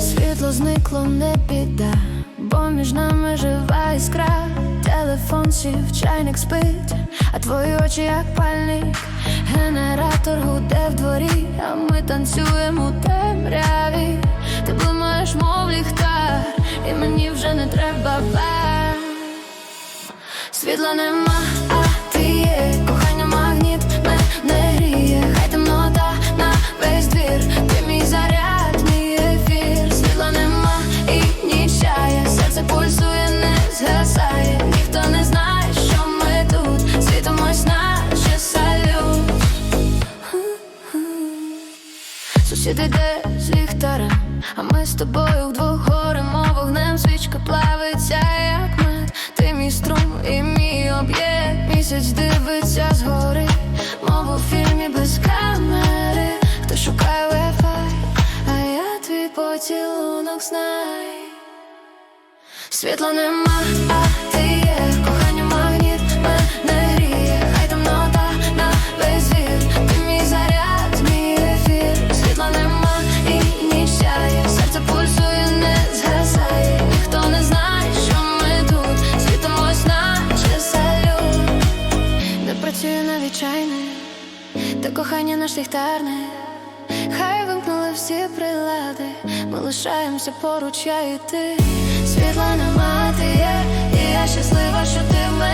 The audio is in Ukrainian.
Світло зникло, не біда, бо між нами жива іскра. Телефон сів, чайник спить, а твої очі як пальник. Генератор гуде в дворі, а ми танцюємо у темряві. Ти блимаєш, мов ліхтар, і мені вже не треба. Світла нема, а ти є. Кохання магніт мене гріє, хай темнота на весь двір, ти мій заряд, мій ефір, світла нема і ніч сяє, серце пульсує, не згасає, ніхто не знає, що ми тут, світимось наче салют. Сусід іде з ліхтарем, а ми з тобою вдвох горемо вогнем, Місяць дивиться згори, мов у фільмі без камери, хто шукає Wi-Fi, а я твій поцілунок знай. Світла нема, а ти є кохання звичайне, та кохання наш ліхтарне, хай вимкнули всі прилади, ми лишаємося поруч, я і ти світла нема, ти є, і я щаслива, що ти в мене.